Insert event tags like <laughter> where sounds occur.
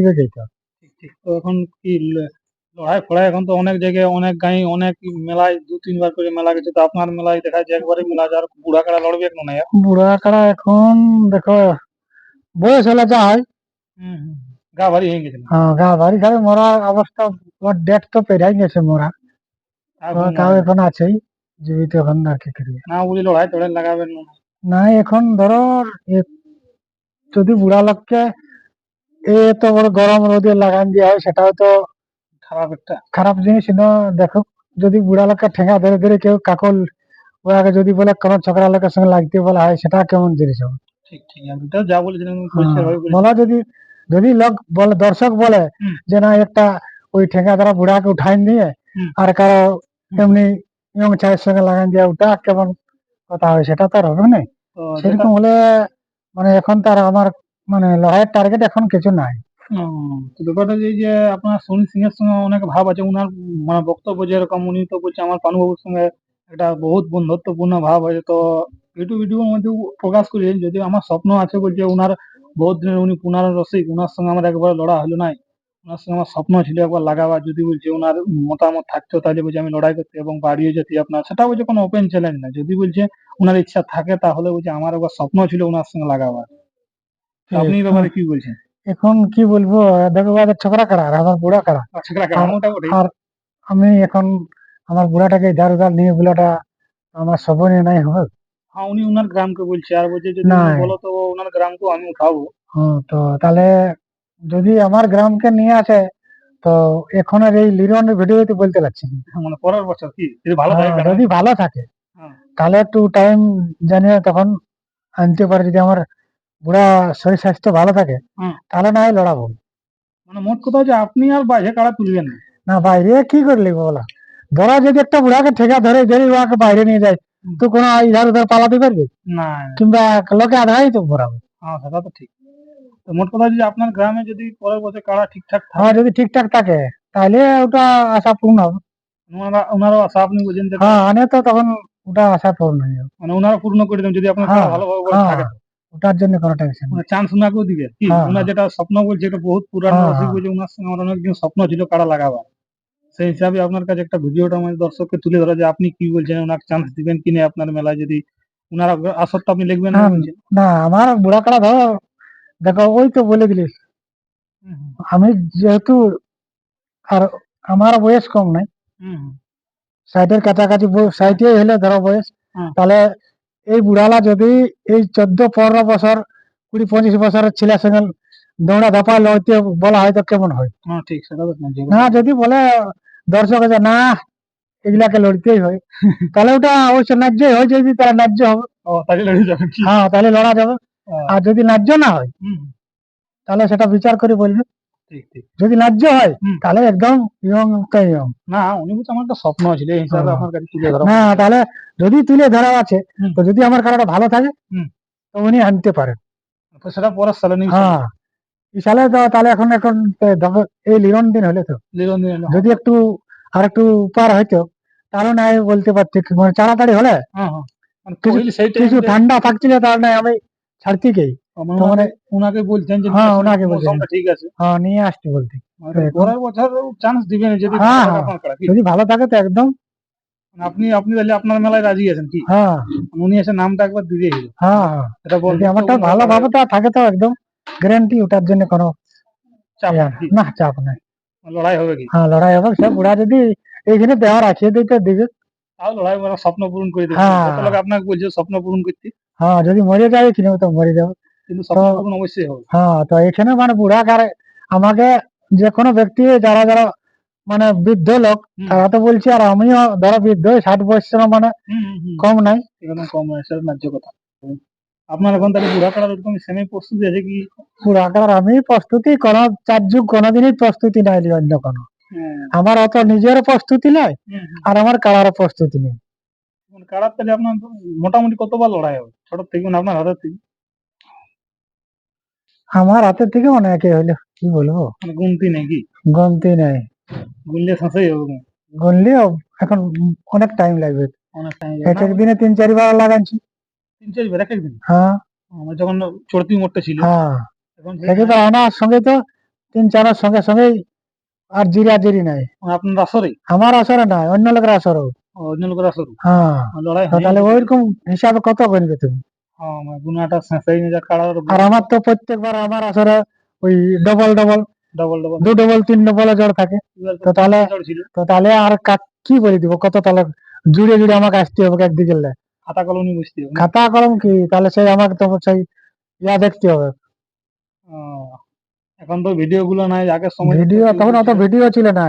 দিবে কে তো ঠিক ঠিক। তো এখন কি লড়াই ফড়াই এখন তো অনেক জায়গায় অনেক গাঁয়ে অনেক মেলায় দু তিনবার করে মেলা গেছে। তো আপনার মেলায় দেখা যায় একবারে মেলা যার বুড়া কাড়া লড়বে এখন না বুড়া কাড়া এখন দেখো বয়স হলে যা হয়। গা ভারী হয়ে গেছে হ্যাঁ, গা ভারী। খাবে মরা অবস্থা ডেট তো পেরাই গেছে মরা। তাও এখন আছেই জীবিত এখন আর কি করবে না বলি লড়াই টড়াই লাগাবেন না। এখন ধরো যদি বুড়া লোককে এত বড় গরম রোদে লাগান দেওয়া হয় সেটাও তো খারাপ একটা খারাপ জিনিস না। দেখো যদি বুড়া লোককে ঠেঙ্গা ধরে ধরে কেউ কাকল ওরাকে যদি বলে কোন ছোকরা লোকের সঙ্গে লাগতে বলা হয় সেটা কেমন জিনিস হবে? ঠিক ঠিক আমি তো যা বলেছিলাম আমি পরিষ্কার ভাবে বলেছি। বলা যদি যদি লোক বলে দর্শক বলে যে না একটা ওই ঠেঙ্গা দ্বারা বুড়াকে উঠাই নিয়ে আর কারও এমনি ইয়ং ছায়ের সঙ্গে লাগান দেওয়া ওটা কেমন কথা হয় সেটা তো আর হবে না। সেরকম হলে মানে এখন তার আমার মানে লড়াইয়ের টার্গেট এখন কিছু নাই। তো ব্যাপারটা যে যে আপনার সোনি সিং এর সঙ্গে অনেক ভাব আছে, উনার মানে বক্তব্য যেরকম, উনি তো বলছে আমার পানুবাবুর সঙ্গে একটা বহুত বন্ধুত্বপূর্ণ ভাব আছে, তো ইউটিউব ভিডিওর মধ্যে প্রকাশ করেছেন যদি আমার স্বপ্ন আছে বলছে উনার বহুত দিনের উনি পুনার রসিক, উনার সঙ্গে আমার একবার লড়া হলো নাই ওনার সঙ্গে আমার স্বপ্ন ছিল একবার লাগাবার, যদি বলছে ওনার মতামত থাকতো তাহলে বলছে আমি লড়াই করতে এবং বাড়িয়ে যেতে আপনার সেটা বলছে কোনো ওপেন চ্যালেঞ্জ না, যদি বলছে ওনার ইচ্ছা থাকে তাহলে বলছে আমার একবার স্বপ্ন ছিল ওনার সঙ্গে লাগাবার। আপনি ব্যাপারে কি বলছেন? এখন কি বলব দেখো ওদের ছোকরা কাড়া আর আমার বুড়া আচ্ছা আর- আমি এখন আমার বুড়াটাকে ইধার উধার নিয়ে গুলাটা আমার সবনে নাই হবে হ্যাঁ উনি ওনার গ্রামকে বলছে আর বলছে যদি বলো তো ওনার গ্রামকেও আমি উঠাবো। হ্যাঁ তো তাহলে যদি আমার গ্রামকে নিয়ে আসে তো এখনের এই লিরনের ভিডিওতে বলতে পারছি না। মানে পরের বছর কি? যদি ভালো থাকে হ্যাঁ, যদি ভালো থাকে হ্যাঁ। তাহলে একটু টাইম জানিয়ে তখন আনতে পারে যদি আমার বুড়া শরীর স্বাস্থ্য ভালো থাকে তাহলে না হয় লড়াবো। মানে মোট কথা হচ্ছে আপনি আর বাইরে কাড়া তুলবেন না? না বাইরে কি করলি বলা? ধরা যদি একটা বুড়াকে ঠেকা ধরে ধরে ওকে বাইরে নিয়ে যায় তো কোনো ইধার উধার পালাতে পারবে? না। কিংবা লোকে আধাই তো ভরাবে হ্যাঁ সেটা তো ঠিক। তো মোট কথা হচ্ছে আপনার গ্রামে যদি পরের বছর কারা ঠিকঠাক থাকে? হ্যাঁ যদি ঠিকঠাক থাকে তাহলে ওটা আশা পূর্ণ হবে। ওনারা ওনারও আশা আপনি বুঝেন হ্যাঁ আনে তো তখন ওটা আশা পূর্ণ হয়ে যাবে। মানে ওনারা পূর্ণ করে দেবেন যদি আপনার হ্যাঁ, ভালোভাবে হ্যাঁ, থাকে। ওটার জন্য কোনো টেনশন মানে চান্স ওনাকেও দিবে। কি? হ্যাঁ, ওনার যেটা স্বপ্ন বলছে এটা বহুত পুরানো হ্যাঁ, রসিক হ্যাঁ। বলছে ওনার সঙ্গে আমার অনেকদিন স্বপ্ন ছিল কাড়া লাগাবার। সেই হিসাবে আপনার কাছে একটা ভিডিওটা আমাদের দর্শককে তুলে ধরা যে আপনি কি বলছেন ওনাকে চান্স দিবেন কি না আপনার মেলায় যদি ওনার আসরটা আপনি লিখবেন না হ্যাঁ, আমার বুড়া কাড়া ধরো দেখো ওই তো বলে দিলিস হুম, আমি যেহেতু আর আমার বয়স কম নাই। ষাটের কাছাকাছি ষাটে হলে ধরো বয়স তাহলে এই বুড়ালা যদি এই চোদ্দ পনেরো বছর কুড়ি পঁচিশ বছরের ছেলের সঙ্গে দৌড়া ধাপা লড়তে বলা হয় তো কেমন হয়? ঠিক না, যদি বলে দর্শক যে না এগুলাকে লড়তেই হয়। <laughs> তাহলে ওটা অবশ্য ন্যায্যই হয় যদি তারা ন্যায্য হবে। হ্যাঁ তাহলে লড়া যাবে। আর যদি ন্যায্য না হয় তাহলে সেটা বিচার করে বলবে। যদি ন্যায্য হয় তাহলে একদম ইয়ং ইয়ং। না উনি বলছে আমার একটা স্বপ্ন ছিল এই হিসাবে। কাছে তুলে ধরা না তাহলে যদি তুলে ধরা আছে তো যদি আমার কারোটা ভালো থাকে তো উনি আনতে পারেন। সেটা পরের সালে হ্যাঁ। এই সালে তো তাহলে এখন এখন এই লিরন দিন হলে তো। লিরঞ্জন দিন যদি একটু আর একটু পার হইতো তাহলে না হয় বলতে পারছি মানে তাড়াতাড়ি হলে। হ্যাঁ হ্যাঁ। মানে কিছু- ঠান্ডা থাকছিল তাহলে না আমি ছাড়তি গেই। তো মানে ওনাকে বলছেন যে হ্যাঁ, ওনাকে বলছেন। ঠিক আছে। হ্যাঁ নিয়ে আসতে বলতে মানে পরের বছর চান্স দিবেন যদি হ্যাঁ, হ্যাঁ। যদি ভালো থাকে তো একদম। মানে আপনি আপনি তাহলে আপনার মেলায় রাজি আছেন কি? হ্যাঁ। উনি এসে নামটা একবার দিয়ে দিল। হ্যাঁ হ্যাঁ। এটা বলতে আমারটা ভালো ভাবে তো থাকে তো একদম। গ্যারান্টি ওটার জন্য কোনো চাপ না চাপ নাই। লড়াই হবে কি? হ্যাঁ লড়াই হবে। সে বুড়া যদি এইখানে দেওয়া রাখিয়ে দিতে দিবে। তাও লড়াই করার স্বপ্ন পূরণ করে দেবে। আপনাকে বলছে স্বপ্ন পূরণ করতে। হ্যাঁ যদি মরে যায় কিনেও তো মরে যাবে। কিন্তু স্বপ্ন অবশ্যই হবে। হ্যাঁ তো এখানে মানে বুড়াকারে আমাকে যে কোনো ব্যক্তি যারা যারা মানে বৃদ্ধ লোক তারা তো বলছে আর আমিও ধরো বৃদ্ধ ষাট বছর মানে। কম নাই। এরকম কম বয়সের ন্যায্য কথা। আপনার এখন তাহলে বুড়া ওরকম সেমি প্রস্তুতি আছে কি? বুড়া আমি প্রস্তুতি কোনো চার যুগ কোনোদিনই প্রস্তুতি নাই অন্য কোনো। হ্যাঁ, আমার অত নিজের প্রস্তুতি নাই। আর আমার কারার প্রস্তুতি নেই। কাড়ার তাহলে আপনার মোটামুটি কতবার লড়াই হবে? ছোট থেকে আপনার হাতের থেকে? আমার হাতের থেকে অনেকে হইল কি বলব? মানে গুনতি নেই কি গমতি নাই। গুনলে শেষই হবে না। গুনলেও এখন অনেক টাইম লাগবে। অনেক টাইম এক এক দিনে তিন চারবার লাগাচ্ছি তিন চার বার এক একদিন হ্যাঁ। আমার যখন চড়তি মোড়টা ছিল। হ্যাঁ। এখন সেকে তো আনার সঙ্গে তো তিন চারের সঙ্গে সঙ্গেই আর জিরা জিরি নাই। মানে আপনার আসরে? আমার আসরে নাই অন্য লোকের আসরে অন্য লোকের আসরে হ্যাঁ। লড়াই হয় তাহলে ওইরকম হিসাবে কত করবে তুমি? হ্যাঁ মানে গুনাটা শেষেই নিজের কাড়ার আর আমার তো প্রত্যেকবার আমার আসরে ওই ডবল ডবল ডবল ডবল দু ডবল তিন ডবল জোর থাকে। তো তাহলে তো তাহলে আর কাক কি বলে দিব? কত তাহলে জুড়ে জুড়ে আমাকে আসতে হবে একদিকে। খাতা কলমি বুঝতে হবে খাতা কলম কি? তাহলে সেই আমাকে তো সেই ইয়া দেখতে হবে। এখন তো ভিডিও গুলো নাই আগের সময় ভিডিও তখন অত ভিডিও ছিল না